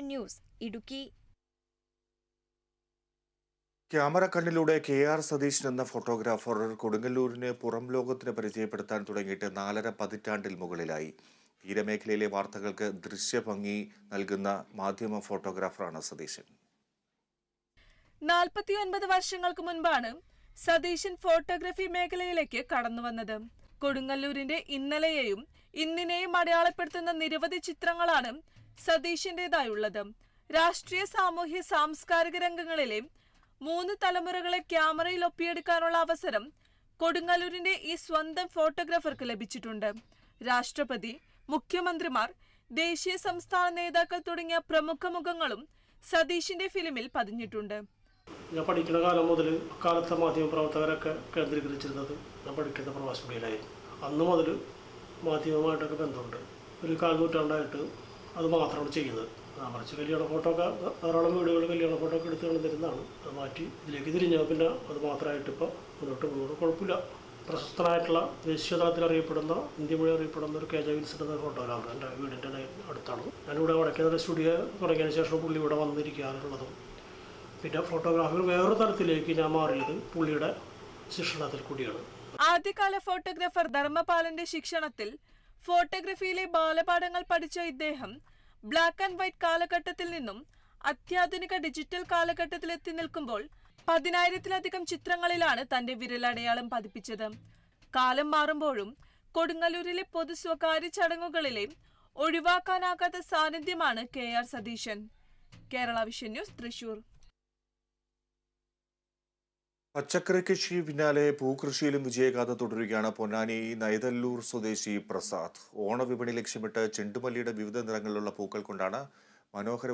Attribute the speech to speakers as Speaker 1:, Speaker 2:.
Speaker 1: News Idukki.
Speaker 2: Camera കണ്ണിലൂടെ K R Satheesan എന്ന photographer കൊടുങ്ങല്ലൂരിനെ പുറം ലോകത്തിന് പരിചയപ്പെടുത്താൻ തുടങ്ങിയിട്ട് നാലര പതിറ്റാണ്ടിൽ മുകളിലായി. തീരമേഖലയിലെ വാർത്തകൾക്ക് ദൃശ്യഭംഗി നൽകുന്ന മാധ്യമ ഫോട്ടോഗ്രാഫറാണ് സതീശൻ.
Speaker 3: നാൽപ്പത്തിയൊൻപത് വർഷങ്ങൾക്ക് മുൻപാണ് സതീശൻ ഫോട്ടോഗ്രഫി മേഖലയിലേക്ക് കടന്നു വന്നത്. കൊടുങ്ങല്ലൂരിന്റെ ഇന്നലെയെയും ഇന്നിനെയും അടയാളപ്പെടുത്തുന്ന നിരവധി ചിത്രങ്ങളാണ് സതീശന്റേതായുള്ളത് രാഷ്ട്രീയ സാമൂഹ്യ സാംസ്കാരിക രംഗങ്ങളിലെ മൂന്ന് തലമുറകളെ ക്യാമറയിൽ ഒപ്പിയെടുക്കാനുള്ള അവസരം കൊടുങ്ങല്ലൂരിന്റെ ഈ സ്വന്തം ഫോട്ടോഗ്രാഫർക്ക് ലഭിച്ചിട്ടുണ്ട്. രാഷ്ട്രപതി മുഖ്യമന്ത്രിമാർ ദേശീയ സംസ്ഥാന നേതാക്കൾ തുടങ്ങിയ പ്രമുഖ മുഖങ്ങളും സതീഷിന്റെ ഫിലിമിൽ പതിഞ്ഞിട്ടുണ്ട്.
Speaker 4: ഞാൻ പഠിക്കുന്ന കാലം മുതൽ കാലത്തെ മാധ്യമപ്രവർത്തകരൊക്കെ കേന്ദ്രീകരിച്ചിരുന്നത് ഞാൻ പഠിക്കുന്ന പ്രവാസികളിലായിരുന്നു അന്ന് മുതൽ മാധ്യമമായിട്ടൊക്കെ ബന്ധമുണ്ട്. ഒരു കാൽ നൂറ്റാണ്ടായിട്ട് അത് മാത്രമാണ് ചെയ്യുന്നത്. മറിച്ച് കല്യാണ ഫോട്ടോ ഒക്കെ ധാരാളം വീടുകൾ കല്യാണ ഫോട്ടോ ഒക്കെ എടുത്ത് തരുന്നതാണ് അത് മാറ്റി ഇതിലേക്ക് തിരിഞ്ഞാൽ പിന്നെ അത് മാത്രമായിട്ട് ഇപ്പോൾ മുന്നോട്ട് പോകുന്നത് കുഴപ്പമില്ല. പ്രശസ്തനായിട്ടുള്ള ദേശീയ തലത്തിൽ അറിയപ്പെടുന്ന ഇന്ത്യ മുഴുവൻ അറിയപ്പെടുന്ന ഒരു കെ ജെ വിൻസിന്റെ എന്ന ഫോട്ടോഗ്രാഫർ എന്റെ വീടിന്റെ അടുത്താണ്. ഞാനിവിടെ വടക്കേതര സ്റ്റുഡിയോ തുടങ്ങിയതിന് ശേഷം പുള്ളി ഇവിടെ വന്നിരിക്കാറുള്ളതും പിന്നെ ഫോട്ടോഗ്രാഫി വേറൊരു തലത്തിലേക്ക് ഞാൻ മാറിയത് പുള്ളിയുടെ ശിക്ഷണത്തിൽ കൂടിയാണ്.
Speaker 3: ആദ്യകാല ഫോട്ടോഗ്രാഫർ ധർമ്മപാലന്റെ ശിക്ഷണത്തിൽ ഫോട്ടോഗ്രഫിയിലെ ബാലപാഠങ്ങൾ പഠിച്ച ഇദ്ദേഹം ബ്ലാക്ക് ആൻഡ് വൈറ്റ് കാലഘട്ടത്തിൽ നിന്നും അത്യാധുനിക ഡിജിറ്റൽ കാലഘട്ടത്തിൽ എത്തി നിൽക്കുമ്പോൾ പതിനായിരത്തിലധികം ചിത്രങ്ങളിലാണ് തന്റെ വിരലടയാളം പതിപ്പിച്ചത്. കാലം മാറുമ്പോഴും കൊടുങ്ങല്ലൂരിലെ പൊതു സ്വകാര്യ ചടങ്ങുകളിലെ ഒഴിവാക്കാനാകാത്ത സാന്നിധ്യമാണ് K R Satheesan. Kerala vision news Thrissur.
Speaker 2: പച്ചക്കറി കൃഷി പിന്നാലെ പൂക്കൃഷിയിലും വിജയഗാഥ തുടരുകയാണ് പൊന്നാനി നൈതല്ലൂർ സ്വദേശി പ്രസാദ്. ഓണവിപണി ലക്ഷ്യമിട്ട് ചെണ്ടുമല്ലിയുടെ വിവിധ നിറങ്ങളിലുള്ള പൂക്കൾ കൊണ്ടാണ് മനോഹര